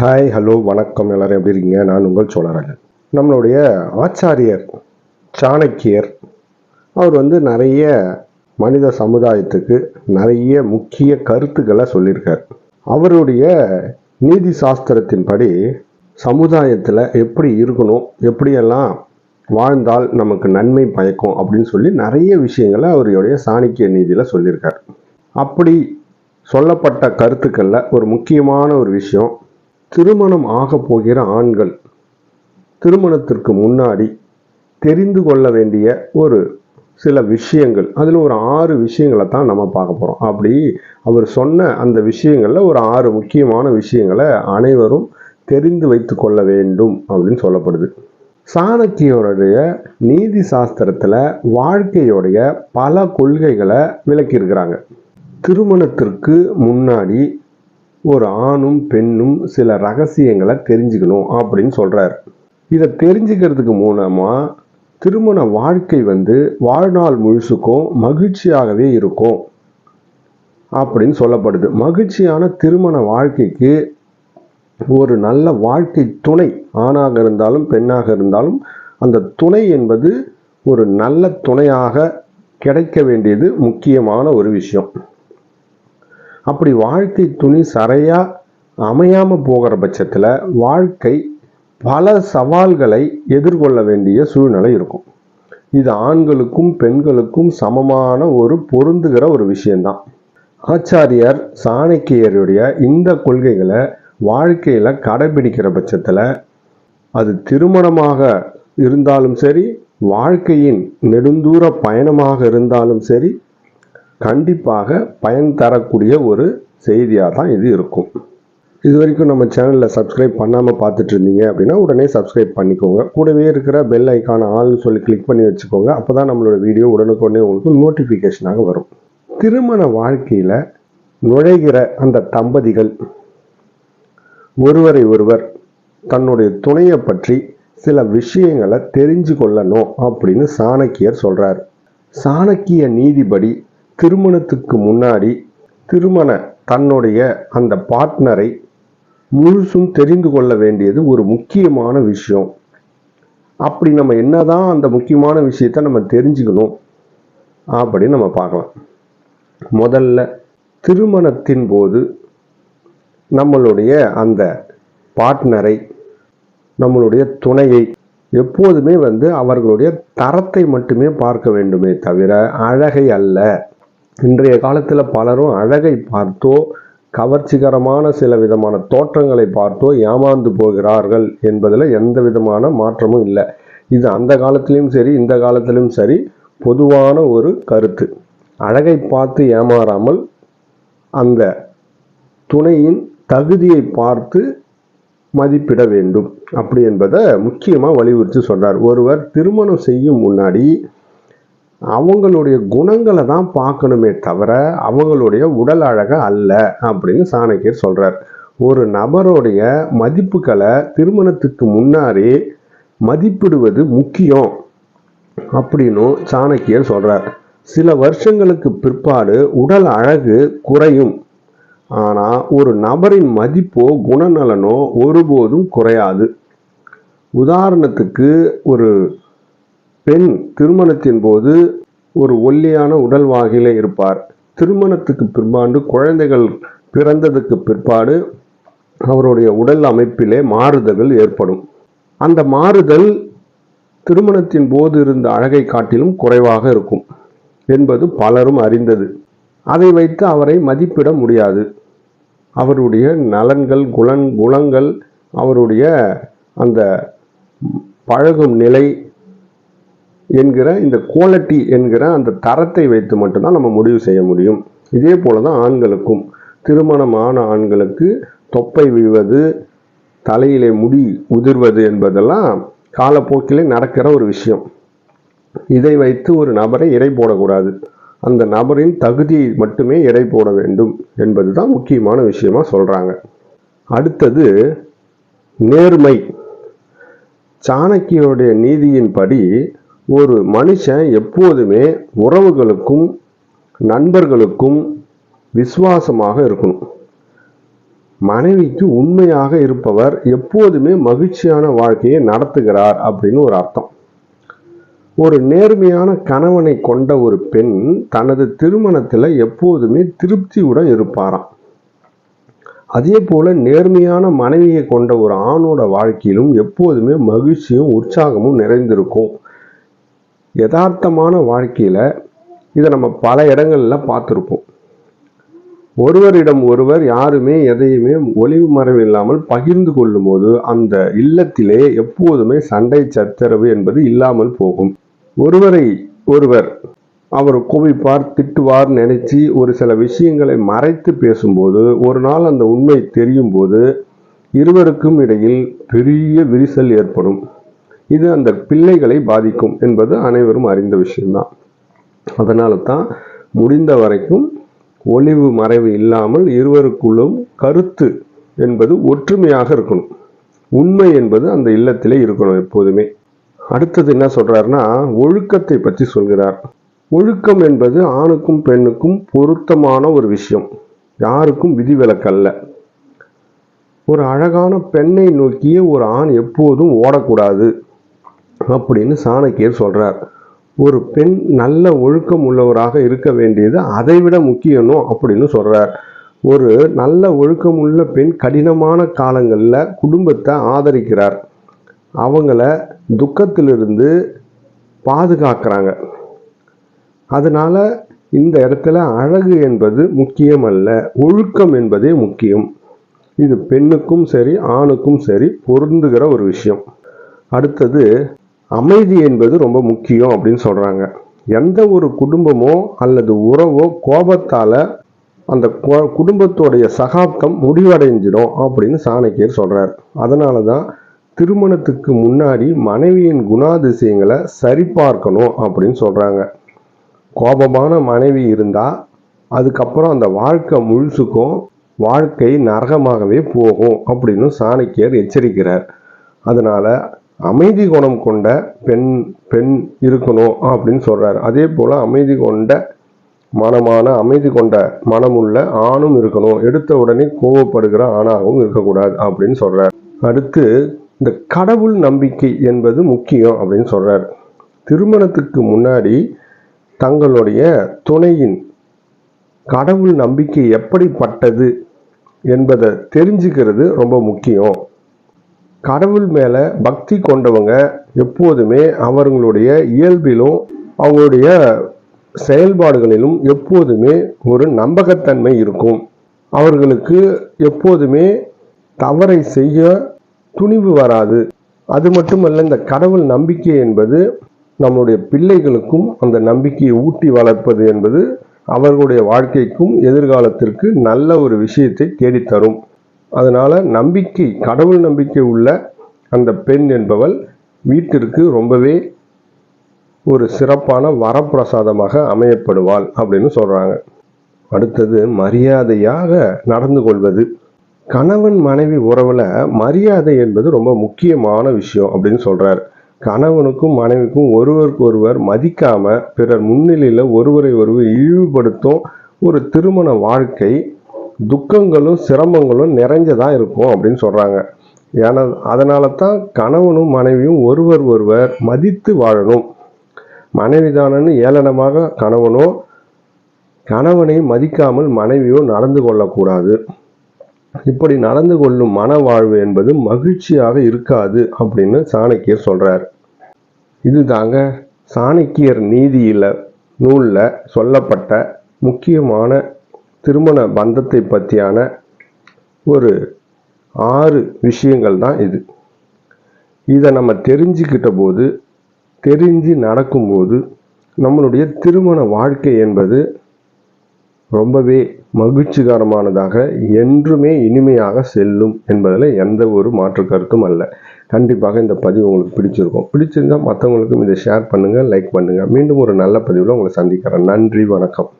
Hi hello வணக்கம் எல்லாரும் எப்படி இருக்கீங்க? நான் உங்கள் சோழராஜன். நம்மளுடைய ஆச்சாரியர் சாணக்கியர் அவர் வந்து நிறைய மனித சமுதாயத்துக்கு நிறைய முக்கிய கருத்துக்களை சொல்லியிருக்கார். அவருடைய நீதி சாஸ்திரத்தின்படி சமுதாயத்தில் எப்படி இருக்கணும் எப்படியெல்லாம் வாழ்ந்தால் நமக்கு நன்மை பயக்கும் அப்படின்னு சொல்லி நிறைய விஷயங்களை அவருடைய சாணக்கிய நீதியில் சொல்லியிருக்கார். அப்படி சொல்லப்பட்ட கருத்துக்களில் ஒரு முக்கியமான ஒரு விஷயம் திருமணம் ஆக போகிற ஆண்கள் திருமணத்திற்கு முன்னாடி தெரிந்து கொள்ள வேண்டிய ஒரு சில விஷயங்கள். அதில் ஒரு ஆறு விஷயங்களை தான் நம்ம பார்க்க போகிறோம் அப்படி அவர் சொன்ன அந்த விஷயங்களில் ஒரு ஆறு முக்கியமான விஷயங்களை அனைவரும் தெரிந்து வைத்து கொள்ள வேண்டும் அப்படின்னு சொல்லப்படுது. சாணக்கியருடைய நீதி சாஸ்திரத்தில் வாழ்க்கையுடைய பல கொள்கைகளை விளக்கியிருக்கிறாங்க. திருமணத்திற்கு முன்னாடி ஒரு ஆணும் பெண்ணும் சில ரகசியங்களை தெரிஞ்சுக்கணும் அப்படின்னு சொல்கிறார் இதை தெரிஞ்சுக்கிறதுக்கு மூலமாக திருமண வாழ்க்கை வந்து வாழ்நாள் முழுசுக்கும் மகிழ்ச்சியாகவே இருக்கும் அப்படின்னு சொல்லப்படுது. மகிழ்ச்சியான திருமண வாழ்க்கைக்கு ஒரு நல்ல வாழ்க்கை துணை ஆணாக இருந்தாலும் பெண்ணாக இருந்தாலும் அந்த துணை என்பது ஒரு நல்ல துணையாக கிடைக்க வேண்டியது முக்கியமான ஒரு விஷயம். அப்படி வாழ்க்கை துணி சரியாக அமையாமல் போகிற பட்சத்தில் வாழ்க்கை பல சவால்களை எதிர்கொள்ள வேண்டிய சூழ்நிலை இருக்கும். இது ஆண்களுக்கும் பெண்களுக்கும் சமமான ஒரு பொருந்துகிற ஒரு விஷயந்தான் ஆச்சாரியார் சாணக்கியருடைய இந்த கொள்கைகளை வாழ்க்கையில் கடைபிடிக்கிற பட்சத்தில் அது திருமணமாக இருந்தாலும் சரி வாழ்க்கையின் நெடுந்தூர பயணமாக இருந்தாலும் சரி கண்டிப்பாக பயன் தரக்கூடிய ஒரு செய்தியாக தான் இது இருக்கும். இது வரைக்கும் நம்ம சேனலில் சப்ஸ்கிரைப் பண்ணாமல் பார்த்துட்டு இருந்தீங்க அப்படின்னா உடனே சப்ஸ்கிரைப் பண்ணிக்கோங்க. கூடவே இருக்கிற பெல் ஐக்கான ஆள்னு சொல்லி கிளிக் பண்ணி வச்சுக்கோங்க. அப்போ தான் நம்மளோட வீடியோ உடனுக்குடனே உங்களுக்கு நோட்டிஃபிகேஷனாக வரும். திருமண வாழ்க்கையில் நுழைகிற அந்த தம்பதிகள் ஒருவரை ஒருவர் தன்னுடைய துணையை பற்றி சில விஷயங்களை தெரிஞ்சு கொள்ளணும் அப்படின்னு சாணக்கியர் சொல்கிறார் சாணக்கிய நீதிபடி திருமணத்துக்கு முன்னாடி திருமண தன்னுடைய அந்த பார்ட்னரை முழுசும் தெரிந்து கொள்ள வேண்டியது ஒரு முக்கியமான விஷயம். அப்படி நம்ம என்னதான் அந்த முக்கியமான விஷயத்த நம்ம தெரிஞ்சுக்கணும் அப்படின்னு நம்ம பார்க்கலாம். முதல்ல திருமணத்தின் போது நம்மளுடைய அந்த பார்ட்னரை நம்மளுடைய துணையை எப்போதுமே வந்து அவர்களுடைய தரத்தை மட்டுமே பார்க்க வேண்டுமே தவிர அழகை அல்ல. இன்றைய காலத்தில் பலரும் அழகை பார்த்தோ கவர்ச்சிகரமான சில விதமான தோற்றங்களை பார்த்தோ ஏமாந்து போகிறார்கள் என்பதில் எந்த விதமான மாற்றமும் இல்லை. இது அந்த காலத்திலையும் சரி இந்த காலத்திலும் சரி பொதுவான ஒரு கருத்து. அழகை பார்த்து ஏமாறாமல் அந்த துணையின் தகுதியை பார்த்து மதிப்பிட வேண்டும். அப்படி என்பதை முக்கியமாக வலியுறுத்தி சொன்னார் ஒருவர் திருமணம் செய்யும் முன்னாடி அவங்களுடைய குணங்களை தான் பார்க்கணுமே தவிர அவங்களுடைய உடல் அழகை அல்ல அப்படின்னு சாணக்கியர் சொல்கிறார் ஒரு நபருடைய மதிப்புகளை திருமணத்துக்கு முன்னாடி மதிப்பிடுவது முக்கியம் அப்படின்னும் சாணக்கியர் சொல்கிறார் சில வருஷங்களுக்கு பிற்பாடு உடல் அழகு குறையும். ஆனால் ஒரு நபரின் மதிப்போ குணநலனோ ஒருபோதும் குறையாது. உதாரணத்துக்கு ஒரு பெண் திருமணத்தின் போது ஒரு ஒல்லியான உடல் வாகிலே இருப்பார். திருமணத்துக்கு பிற்பாடு குழந்தைகள் பிறந்ததுக்கு பிற்பாடு அவருடைய உடல் அமைப்பிலே மாறுதல்கள் ஏற்படும். அந்த மாறுதல் திருமணத்தின் போது இருந்த அழகை காட்டிலும் குறைவாக இருக்கும் என்பது பலரும் அறிந்தது. அதை வைத்து அவரை மதிப்பிட முடியாது. அவருடைய நலன்கள் குலன் குணங்கள் அவருடைய அந்த பழகும் நிலை என்கிற இந்த குவாலிட்டி என்கிற அந்த தரத்தை வைத்து மட்டும்தான் நம்ம முடிவு செய்ய முடியும். இதே போல தான் ஆண்களுக்கும் திருமணமான ஆண்களுக்கு தொப்பை விழுவது தலையிலே முடி உதிர்வது என்பதெல்லாம் காலப்போக்கிலே நடக்கிற ஒரு விஷயம். இதை வைத்து ஒரு நபரை எடை போடக்கூடாது. அந்த நபரின் தகுதியை மட்டுமே எடை போட வேண்டும் என்பது தான் முக்கியமான விஷயமா சொல்கிறாங்க அடுத்தது நேர்மை. சாணக்கியோடைய நீதியின்படி ஒரு மனுஷன் எப்போதுமே உறவுகளுக்கும் நண்பர்களுக்கும் விசுவாசமாக இருக்கணும். மனைவிக்கு உண்மையாக இருப்பவர் எப்போதுமே மகிழ்ச்சியான வாழ்க்கையை நடத்துகிறார் அப்படின்னு ஒரு அர்த்தம். ஒரு நேர்மையான கணவனை கொண்ட ஒரு பெண் தனது திருமணத்தில் எப்போதுமே திருப்தியுடன் இருப்பாராம். அதே போல நேர்மையான மனைவியை கொண்ட ஒரு ஆணோட வாழ்க்கையிலும் எப்போதுமே மகிழ்ச்சியும் உற்சாகமும் நிறைந்திருக்கும். யதார்த்தமான வாழ்க்கையில் இதை நம்ம பல இடங்களில் பார்த்துருப்போம். ஒருவரிடம் ஒருவர் யாருமே எதையுமே ஒளிவு மறைவு இல்லாமல் பகிர்ந்து கொள்ளும்போது அந்த இல்லத்திலே எப்போதுமே சண்டை சச்சரவு என்பது இல்லாமல் போகும். ஒருவரை ஒருவர் அவர் குவிப்பார் திட்டுவார் நினைச்சு ஒரு சில விஷயங்களை மறைத்து பேசும்போது ஒரு நாள் அந்த உண்மை தெரியும் போது இருவருக்கும் இடையில் பெரிய விரிசல் ஏற்படும். இது அந்த பிள்ளைகளை பாதிக்கும் என்பது அனைவரும் அறிந்த விஷயம்தான். அதனால தான் முடிந்த வரைக்கும் ஒளிவு மறைவு இல்லாமல் இருவருக்குள்ளும் கருத்து என்பது ஒற்றுமையாக இருக்கணும். உண்மை என்பது அந்த இல்லத்திலே இருக்கணும் எப்போதுமே. அடுத்தது என்ன சொல்றாருன்னா ஒழுக்கத்தை பற்றி சொல்கிறார். ஒழுக்கம் என்பது ஆணுக்கும் பெண்ணுக்கும் பொருத்தமான ஒரு விஷயம். யாருக்கும் விதிவிலக்கல்ல. ஒரு அழகான பெண்ணை நோக்கியே ஒரு ஆண் எப்போதும் ஓடக்கூடாது. அப்படின்னு சாணக்கியர் சொல்கிறார் ஒரு பெண் நல்ல ஒழுக்கம் உள்ளவராக இருக்க வேண்டியது அதைவிட முக்கியம் அப்படின்னு சொல்கிறார் ஒரு நல்ல ஒழுக்கம் உள்ள பெண் கடினமான காலங்களில் குடும்பத்தை ஆதரிக்கிறார். அவங்கள துக்கத்திலிருந்து பாதுகாக்கிறாங்க. அதனால் இந்த இடத்துல அழகு என்பது முக்கியம் அல்ல ஒழுக்கம் என்பதே முக்கியம். இது பெண்ணுக்கும் சரி ஆணுக்கும் சரி பொருந்துகிற ஒரு விஷயம். அடுத்தது அமைதி என்பது ரொம்ப முக்கியம் அப்படின்னு சொல்கிறாங்க எந்த ஒரு குடும்பமோ அல்லது உறவோ கோபத்தால் அந்த கொ- குடும்பத்தோடைய சகாப்தம் முடிவடைஞ்சிடும் அப்படின்னு சாணக்கியர் சொல்கிறார் அதனால தான் திருமணத்துக்கு முன்னாடி மனைவியின் குணாதிசயங்களை சரிபார்க்கணும் அப்படின்னு சொல்கிறாங்க கோபமான மனைவி இருந்தால் அதுக்கப்புறம் அந்த வாழ்க்கை முழுசுக்கும் வாழ்க்கை நரகமாகவே போகும் அப்படின்னு சாணக்கியர் எச்சரிக்கிறார். அதனால் அமைதி குணம் கொண்ட பெண் பெண் இருக்கணும் அப்படின்னு சொல்கிறாரு அதே போல் அமைதி கொண்ட மனமான அமைதி கொண்ட மனமுள்ள ஆணும் இருக்கணும். எடுத்த உடனே கோவப்படுகிற ஆணாகவும் இருக்கக்கூடாது அப்படின்னு சொல்கிறார் அடுத்து இந்த கடவுள் நம்பிக்கை என்பது முக்கியம் அப்படின்னு சொல்கிறார் திருமணத்துக்கு முன்னாடி தங்களுடைய துணையின் கடவுள் நம்பிக்கை எப்படிப்பட்டது என்பதை தெரிஞ்சுக்கிறது ரொம்ப முக்கியம். கடவுள் மேலே பக்தி கொண்டவங்க எப்போதுமே அவர்களுடைய இயல்பிலும் அவங்களுடைய செயல்பாடுகளிலும் எப்போதுமே ஒரு நம்பகத்தன்மை இருக்கும். அவர்களுக்கு எப்போதுமே தவறை செய்ய துணிவு வராது. அது மட்டுமல்ல இந்த கடவுள் நம்பிக்கை என்பது நம்முடைய பிள்ளைகளுக்கும் அந்த நம்பிக்கையை ஊட்டி வளர்ப்பது என்பது அவர்களுடைய வாழ்க்கைக்கும் எதிர்காலத்திற்கு நல்ல ஒரு விஷயத்தை தேடித்தரும். அதனால் நம்பிக்கை கடவுள் நம்பிக்கை உள்ள அந்த பெண் என்பவள் வீட்டிற்கு ரொம்பவே ஒரு சிறப்பான வரப்பிரசாதமாக அமையப்படுவாள் அப்படின்னு சொல்கிறாங்க அடுத்தது மரியாதையாக நடந்து கொள்வது. கணவன் மனைவி உறவில் மரியாதை என்பது ரொம்ப முக்கியமான விஷயம் அப்படின்னு சொல்கிறார் கணவனுக்கும் மனைவிக்கும் ஒருவருக்கு ஒருவர் மதிக்காமல் பிறர் முன்னிலையில் ஒருவரை ஒருவர் இழிவுபடுத்தும் ஒரு திருமண வாழ்க்கை துக்கங்களும் சிரமங்களும் நிறைஞ்சதாக இருக்கும் அப்படின்னு சொல்கிறாங்க ஏன்னா அதனால தான் கணவனும் மனைவியும் ஒருவர் ஒருவர் மதித்து வாழணும். மனைவிதானன்னு ஏளனமாக கணவனோ கணவனை மதிக்காமல் மனைவியோ நடந்து கொள்ளக்கூடாது. இப்படி நடந்து கொள்ளும் மன வாழ்வு என்பது மகிழ்ச்சியாக இருக்காது அப்படின்னு சாணக்கியர் சொல்றார். இதுதாங்க சாணக்கியர் நீதியில் நூலில் சொல்லப்பட்ட முக்கியமான திருமண பந்தத்தை பற்றியான ஒரு ஆறு விஷயங்கள் தான் இது. இதை நம்ம தெரிஞ்சுக்கிட்ட போது தெரிஞ்சு நடக்கும்போது நம்மளுடைய திருமண வாழ்க்கை என்பது ரொம்பவே மகிழ்ச்சிகரமானதாக என்றுமே இனிமையாக செல்லும் என்பதில் எந்த ஒரு மாற்று கருத்தும் அல்ல. கண்டிப்பாக இந்த பதிவு உங்களுக்கு பிடிச்சிருக்கும். பிடிச்சிருந்தா மற்றவங்களுக்கும் இதை ஷேர் பண்ணுங்கள் லைக் பண்ணுங்கள் மீண்டும் ஒரு நல்ல பதிவில் உங்களை சந்திக்கிறேன். நன்றி வணக்கம்.